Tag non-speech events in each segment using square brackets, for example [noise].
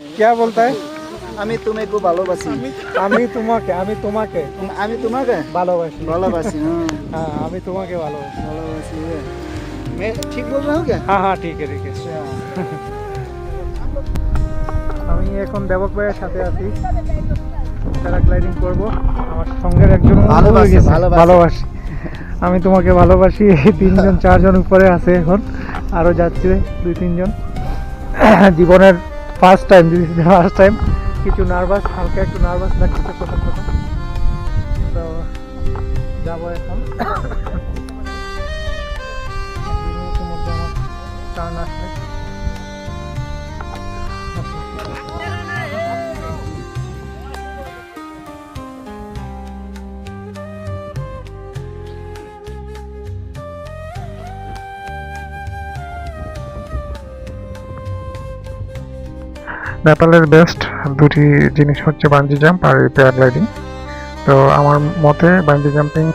क्या बोलता है আমি তোমাকে ভালোবাসি আমি তোমাকে আমি তোমাকে আমি তোমাকে ভালোবাসি ভালোবাসি হ্যাঁ হ্যাঁ আমি তোমাকে ভালোবাসি ভালোবাসি मैं ठीक बोल रहा हूँ क्या হ্যাঁ হ্যাঁ ঠিক আছে ঠিক আছে আমি এখন দেবক ভাইয়ের সাথে আছি প্যারাগ্লাইডিং করব আমার সঙ্গের একজন বন্ধু ভালোবাসে, গেছে। ভালোবাসে। ভালোবাসি আমি তোমাকে ভালোবাসি এই তিনজন চারজন উপরে আছে এখন আরও যাচ্ছে দুই তিনজন জীবনের ফার্স্ট টাইম ফার্স্ট টাইম কিছু নার্ভাস হালকা একটু নার্ভাস লাগছে প্রথম তো যাব এখন। [coughs] টার্ন আসবে। নেপালের বেস্ট দুটি জিনিস হচ্ছে বাঞ্জি জাম্প আর প্যারাগ্লাইডিং তো আমার মতে বাঞ্জি জাম্পিং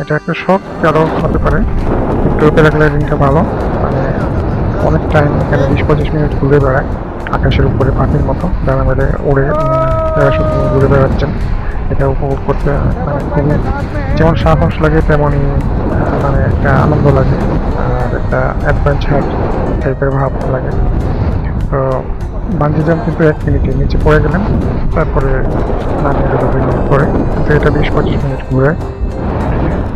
এটা একটা শখ কারও হতে পারে, কিন্তু প্যারাগ্লাইডিংটা ভালো। মানে অনেক টাইম এখানে বিশ পঁচিশ মিনিট ঘুরে বেড়ায়, আকাশের উপরে পাখির মতো ডানা মেলে উড়ে প্যারাশুট ঘুরে বেড়াচ্ছেন, এটা উপভোগ করতে মানে খুবই যেমন সাহস লাগে, তেমনই মানে একটা আনন্দ লাগে, আর একটা অ্যাডভেঞ্চার টাইপের ভাব লাগে। তো বাঞ্জি জাম্প কিন্তু এক মিনিটে নিচে পড়ে গেলেন তারপরে নামিয়ে গেল দুই মিনিট পরে। তো এটা বিশ পঁচিশ মিনিট ঘুরে।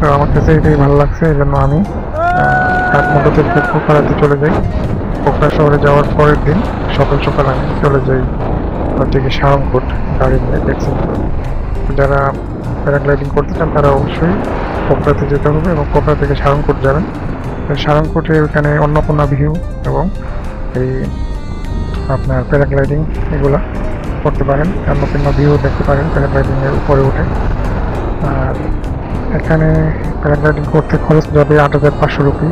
তো আমার কাছে এটাই ভালো লাগছে এই জন্য আমি আহ, কাঠমান্ডু থেকে পোখরাতে চলে যাই। পোখরা শহরে যাওয়ার পরের দিন সকাল সকাল আমি চলে যাই হচ্ছে কি গাড়ি নিয়ে ট্যাক্সি যারা প্যারাগ্লাইডিং করতে চান তারা অবশ্যই পোখরাতে যেতে হবে এবং পোখরা থেকে সারংপুর যাবেন। সারংপুরে ওখানে অন্নপূর্ণা ভিউ এবং এই আপনার প্যারাগ্লাইডিং এগুলো করতে পারেন। অন্নপূর্ণ ভিউ দেখতে পারেন প্যারাগ্লাইডিং এর উপরে উঠে। আর এখানে প্যারাগ্লাইডিং করতে খরচ যাবে আট হাজার পাঁচশো রুপি।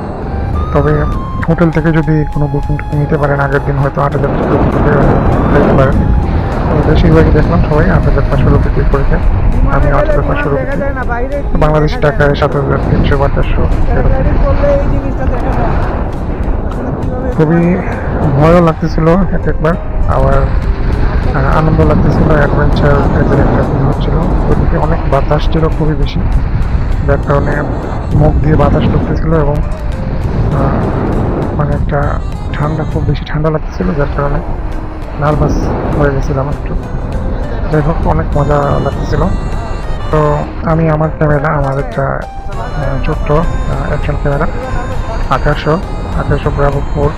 তবে হোটেল থেকে যদি কোনো বুকিং টুকিং নিতে পারেন, আগের দিন হয়তো আট হাজার পাঁচশো রুপি পারেন। বেশিরভাগই দেখলাম সবাই আট হাজার পাঁচশো রুপি পে করেছে। আমি আট হাজার পাঁচশো রুপি বাংলাদেশি টাকায় সাত হাজার তিনশো চারশো খুবই ভয়ও লাগতেছিল এক একবার, আবার আনন্দ লাগতেছিল অ্যাডভেঞ্চার টাইপের একটা ফিল হচ্ছিল। ওদিকে অনেক বাতাস ছিল, খুবই বেশি। যার কারণে মুখ দিয়ে বাতাস ঢুকতেছিল এবং মানে একটা ঠান্ডা, খুব বেশি ঠান্ডা লাগতেছিল, যার কারণে নার্ভাস হয়ে গেছিলাম একটু। যাই হোক, অনেক মজা লাগতেছিল। তো আমি, আমার ক্যামেরা, আমার একটা ছোট্ট অ্যাকশন ক্যামেরা আঠারোশো আঠারোশো ব্রাভো ফোর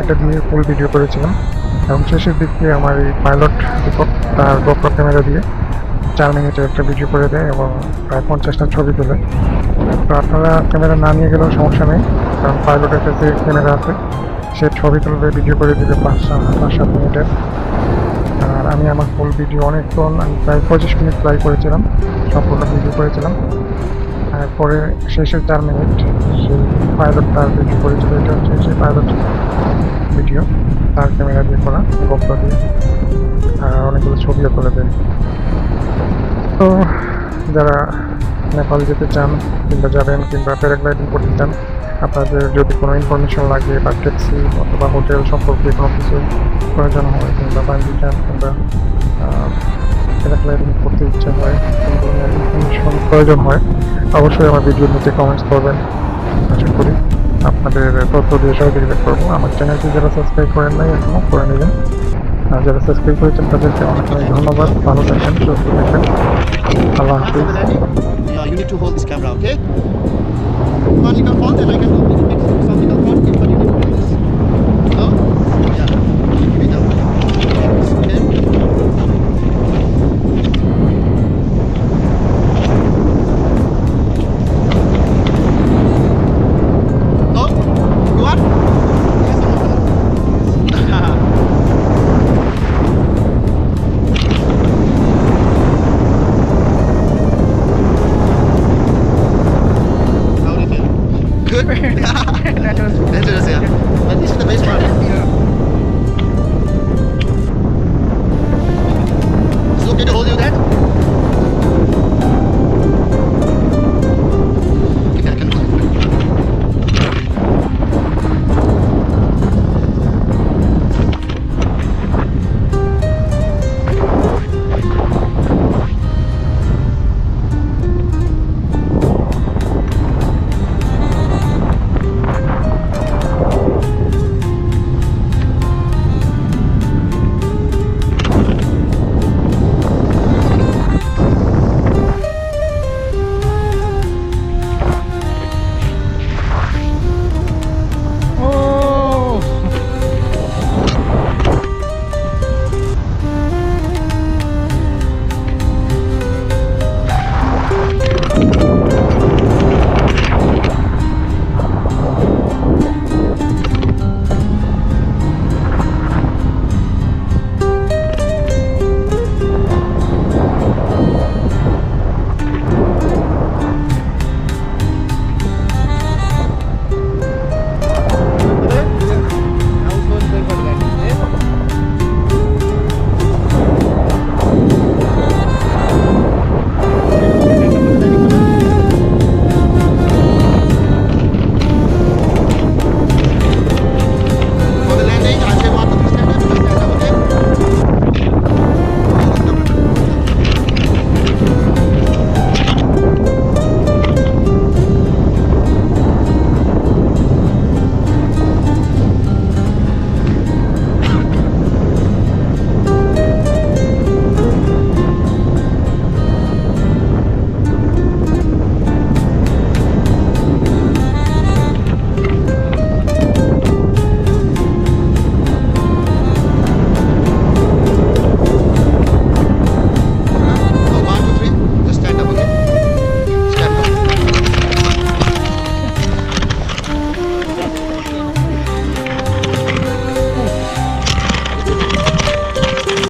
এটা দিয়ে ফুল ভিডিও করেছিলাম। এবং শেষের দিক দিয়ে আমার এই পাইলট দীপক, তার গোপ্রো ক্যামেরা দিয়ে চার মিনিটের একটা ভিডিও করে দেয় এবং প্রায় পঞ্চাশটা ছবি তোলে। তো আপনারা ক্যামেরা না নিয়ে গেলেও সমস্যা নেই, কারণ পাইলটের কাছে ক্যামেরা আছে। সে ছবি তুলবে ভিডিও করে দিবে পাঁচ পাঁচ, সাত মিনিটের। আর আমি আমার ফুল ভিডিও অনেকক্ষণ, আমি প্রায় পঁচিশ মিনিট ট্রাই করেছিলাম, সম্পূর্ণ ভিডিও করেছিলাম। তারপরে শেষের চার মিনিট সেই পাইলট তার ভিডিও করেছিল এটা হচ্ছে সেই পাইলট ভিডিও, তার ক্যামেরা দিয়ে করা গোপ্রো দিয়ে অনেকগুলো ছবিও তুলে দেয় তো যারা নেপাল যেতে চান কিংবা যাবেন কিংবা প্যারাগ্লাইডিং করতে চান, আপনাদের যদি কোনো ইনফরমেশন লাগে বা ট্যাক্সি অথবা হোটেল সম্পর্কে কোনো কিছু প্রয়োজন হয় কিংবা বাঞ্জি চান কিংবা প্যারাগ্লাইডিং করতে ইচ্ছা হয় প্রয়োজন হয়। অবশ্যই আমার ভিডিওর নিচে কমেন্টস করবেন। আশা করি আপনাদের তথ্য দিয়ে সহযোগিতা করব। আমার চ্যানেলটি যারা সাবস্ক্রাইব করেন নাই এখনও করে নেবেন। আর যারা সাবস্ক্রাইব করেছেন, তাদেরকে অনেক অনেক ধন্যবাদ। ভালো থাকবেন, সুস্থ থাকবেন। আল্লাহ হাফিজ।